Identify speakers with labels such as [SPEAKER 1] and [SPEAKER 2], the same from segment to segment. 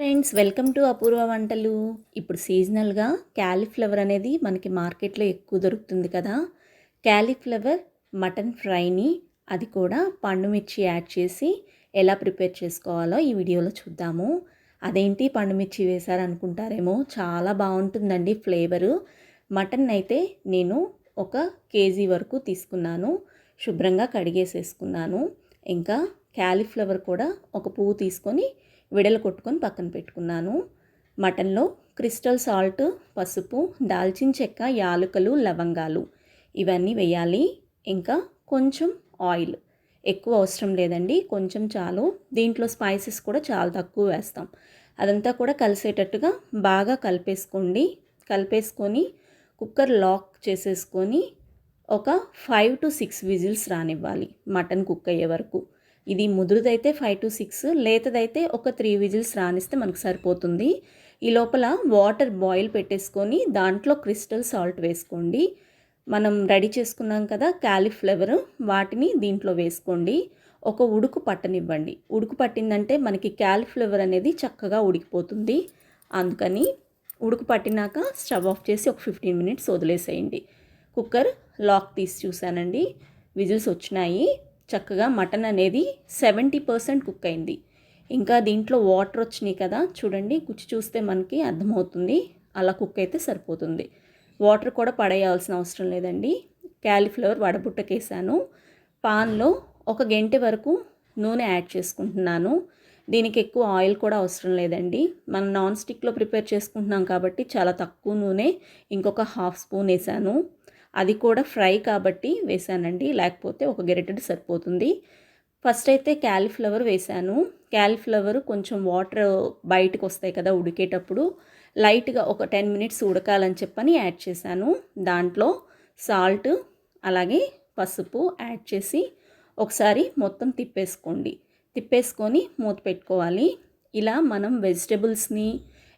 [SPEAKER 1] Friends welcome to అపూర్వ వంటలు ఇప్పుడు సీజనల్గా క్యాలీఫ్లవర్ అనేది మనకి మార్కెట్లో ఎక్కువ దొరుకుతుంది కదా. క్యాలీఫ్లవర్ మటన్ ఫ్రైని అది కూడా పండు మిర్చి యాడ్ చేసి ఎలా ప్రిపేర్ చేసుకోవాలో ఈ వీడియోలో చూద్దాము. అదేంటి పండుమిర్చి వేశారనుకుంటారేమో చాలా బాగుంటుందండి ఫ్లేవరు మటన్ అయితే నేను ఒక కేజీ వరకు తీసుకున్నాను. శుభ్రంగా కడిగేసేసుకున్నాను. ఇంకా క్యాలీఫ్లవర్ కూడా ఒక పువ్వు తీసుకొని విడలు కొట్టుకొని పక్కన పెట్టుకున్నాను. మటన్లో క్రిస్టల్ సాల్ట్ పసుపు దాల్చిన చెక్క యాలకులు లవంగాలు ఇవన్నీ వేయాలి. ఇంకా కొంచెం ఆయిల్. ఎక్కువ అవసరం లేదండి. కొంచెం చాలు. దీంట్లో స్పైసెస్ కూడా చాలా తక్కువ వేస్తాం. అదంతా కూడా కలిసేటట్టుగా బాగా కలిపేసుకోండి. కలిపేసుకొని కుక్కర్ లాక్ చేసేసుకొని ఒక ఫైవ్ టు సిక్స్ విజిల్స్ రానివ్వాలి మటన్ కుక్ అయ్యే వరకు. ఇది ముదురుదైతే ఫైవ్ టు సిక్స్ లేతదైతే ఒక త్రీ విజిల్స్ రానిస్తే మనకు సరిపోతుంది. ఈ లోపల వాటర్ బాయిల్ పెట్టేసుకొని దాంట్లో క్రిస్టల్ సాల్ట్ వేసుకోండి. మనం రెడీ చేసుకున్నాం కదా క్యాలీఫ్లవర్ వాటిని దీంట్లో వేసుకోండి. ఒక ఉడుకు పట్టనివ్వండి. ఉడుకు పట్టిందంటే మనకి క్యాలీఫ్లవర్ అనేది చక్కగా ఉడికిపోతుంది. అందుకని ఉడుకు పట్టినాక స్టవ్ ఆఫ్ చేసి ఒక ఫిఫ్టీన్ మినిట్స్ వదిలేసేయండి. కుక్కర్ లాక్ తీసి చూశానండి. విజిల్స్ వచ్చినాయి. చక్కగా మటన్ అనేది సెవెంటీ పర్సెంట్ కుక్ అయింది. ఇంకా దీంట్లో వాటర్ వచ్చినాయి కదా చూడండి గుచ్చి చూస్తే మనకి అర్థమవుతుంది. అలా కుక్ అయితే సరిపోతుంది. వాటర్ కూడా పడేయాల్సిన అవసరం లేదండి. క్యాలీఫ్లవర్ వడబుట్టకేసాను. పాన్లో ఒక గంట వరకు నూనె యాడ్ చేసుకుంటున్నాను. దీనికి ఎక్కువ ఆయిల్ కూడా అవసరం లేదండి. మనం నాన్ స్టిక్లో ప్రిపేర్ చేసుకుంటున్నాం కాబట్టి చాలా తక్కువ నూనె ఇంకొక హాఫ్ స్పూన్ వేసాను. అది కూడా ఫ్రై కాబట్టి వేసానండి. లేకపోతే ఒక గెరిటెడ్ సరిపోతుంది. ఫస్ట్ అయితే క్యాలీఫ్లవర్ వేసాను. క్యాలీఫ్లవర్ కొంచెం వాటర్ బయటకు వస్తాయి కదా ఉడికేటప్పుడు. లైట్గా ఒక టెన్ మినిట్స్ ఉడకాలని చెప్పని యాడ్ చేశాను. దాంట్లో సాల్ట్ అలాగే పసుపు యాడ్ చేసి ఒకసారి మొత్తం తిప్పేసుకోండి. తిప్పేసుకొని మూత పెట్టుకోవాలి. ఇలా మనం వెజిటబుల్స్ని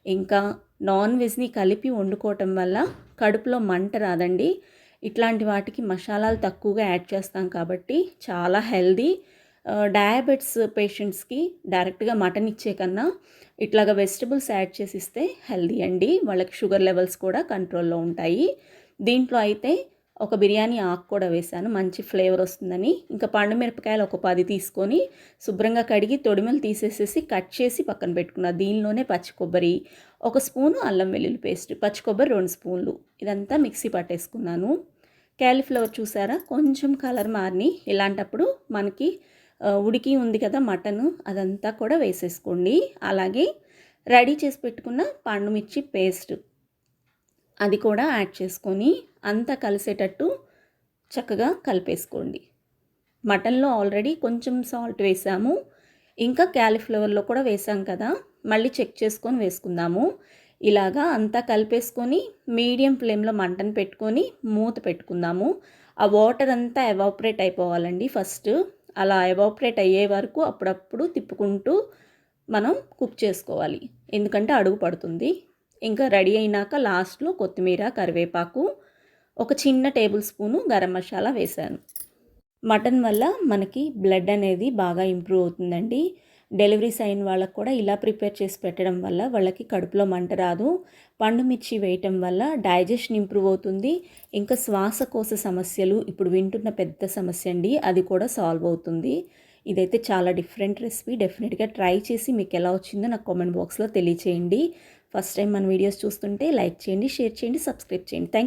[SPEAKER 1] ఇంకా నాన్ వెజ్ని కలిపి వండుకోవటం వల్ల కడుపులో మంట రాదండి. ఇట్లాంటి వాటికి మసాలాలు తక్కువగా యాడ్ చేస్తాం కాబట్టి చాలా హెల్దీ. డయాబెట్స్ పేషెంట్స్కి డైరెక్ట్గా మటన్ ఇచ్చే కన్నా ఇట్లాగా వెజిటబుల్స్ యాడ్ చేసి ఇస్తే హెల్దీ అండి. వాళ్ళకి షుగర్ లెవెల్స్ కూడా కంట్రోల్లో ఉంటాయి. దీంట్లో అయితే ఒక బిర్యానీ ఆకు కూడా వేశాను. మంచి ఫ్లేవర్ వస్తుందని. ఇంకా పండు మిరపకాయలు ఒక పది తీసుకొని శుభ్రంగా కడిగి తొడిమలు తీసేసేసి కట్ చేసి పక్కన పెట్టుకున్నా. దీనిలోనే పచ్చి కొబ్బరి ఒక స్పూను అల్లం వెల్లుల్లి పేస్ట్ పచ్చి కొబ్బరి రెండు స్పూన్లు. ఇదంతా మిక్సీ పట్టేసుకున్నాను. క్యాలీఫ్లవర్ చూసారా? కొంచెం కలర్ మారిని. ఇలాంటప్పుడు మనకి ఉడికి ఉంది కదా మటన్ అదంతా కూడా వేసేసుకోండి. అలాగే రెడీ చేసి పెట్టుకున్న పండుమిర్చి పేస్ట్ అది కూడా యాడ్ చేసుకొని అంతా కలిసేటట్టు చక్కగా కలిపేసుకోండి. మటన్లో ఆల్రెడీ కొంచెం సాల్ట్ వేసాము. ఇంకా క్యాలీఫ్లవర్లో కూడా వేసాం కదా. మళ్ళీ చెక్ చేసుకొని వేసుకుందాము. ఇలాగా అంతా కలిపేసుకొని మీడియం ఫ్లేమ్లో మంటను పెట్టుకొని మూత పెట్టుకుందాము. ఆ వాటర్ అంతా ఎవాపరేట్ అయిపోవాలండి ఫస్ట్. అలా ఎవాపరేట్ అయ్యే వరకు అప్పుడప్పుడు తిప్పుకుంటూ మనం కుక్ చేసుకోవాలి. ఎందుకంటే అడుగు పడుతుంది. ఇంకా రెడీ అయినాక లాస్ట్లో కొత్తిమీర కరివేపాకు ఒక చిన్న టేబుల్ స్పూను గరం మసాలా వేశాను. మటన్ వల్ల మనకి బ్లడ్ అనేది బాగా ఇంప్రూవ్ అవుతుందండి. డెలివరీస్ అయిన వాళ్ళకు కూడా ఇలా ప్రిపేర్ చేసి పెట్టడం వల్ల వాళ్ళకి కడుపులో మంట రాదు. పండు మిర్చి వేయటం వల్ల డైజెషన్ ఇంప్రూవ్ అవుతుంది. ఇంకా శ్వాసకోశ సమస్యలు ఇప్పుడు వింటున్న పెద్ద సమస్య అండి. అది కూడా సాల్వ్ అవుతుంది. ఇదైతే చాలా డిఫరెంట్ రెసిపీ. డెఫినెట్గా ట్రై చేసి మీకు ఎలా వచ్చిందో నాకు కామెంట్ బాక్స్లో తెలియచేయండి. ఫస్ట్ టైం మన వీడియోస్ చూస్తుంటే లైక్ చేయండి షేర్ చేయండి సబ్స్క్రైబ్ చేయండి. థ్యాంక్